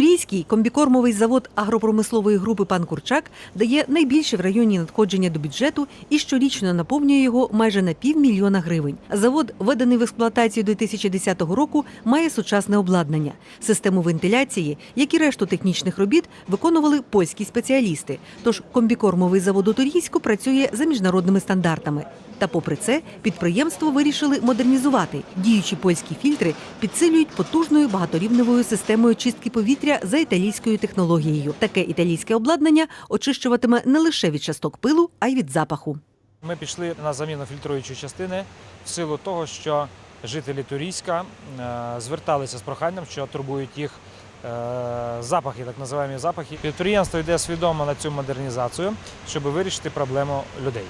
Турійський комбікормовий завод агропромислової групи Пан Курчак дає найбільше в районі надходження до бюджету і щорічно наповнює його майже на півмільйона гривень. Завод, введений в експлуатацію 2010 року, має сучасне обладнання, систему вентиляції, як і решту технічних робіт виконували польські спеціалісти. Тож комбікормовий завод у Турійську працює за міжнародними стандартами. Та попри це, підприємство вирішили модернізувати. Діючі польські фільтри підсилюють потужною багаторівневою системою чистки повітря за італійською технологією. Таке італійське обладнання очищуватиме не лише від часток пилу, а й від запаху. Ми пішли на заміну фільтруючої частини в силу того, що жителі Турійська е, зверталися з проханням, що турбують їх е, запахи, так називаємо запахи. Підприємство йде свідомо на цю модернізацію, щоб вирішити проблему людей.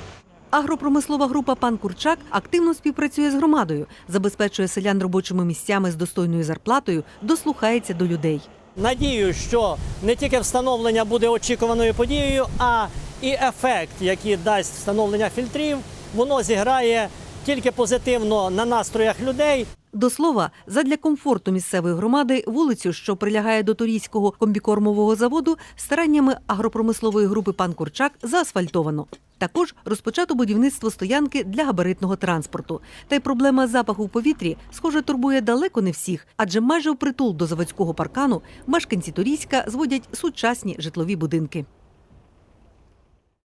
Агропромислова група Пан Курчак активно співпрацює з громадою, забезпечує селян робочими місцями з достойною зарплатою, дослухається до людей. Надію, що не тільки встановлення буде очікуваною подією, а і ефект, який дасть встановлення фільтрів, воно зіграє тільки позитивно на настроях людей. До слова, задля комфорту місцевої громади вулицю, що прилягає до турійського комбікормового заводу, стараннями агропромислової групи Пан Курчак заасфальтовано. Також розпочато будівництво стоянки для габаритного транспорту. Та й проблема запаху в повітрі, схоже, турбує далеко не всіх, адже майже впритул до заводського паркану мешканці Торійська зводять сучасні житлові будинки.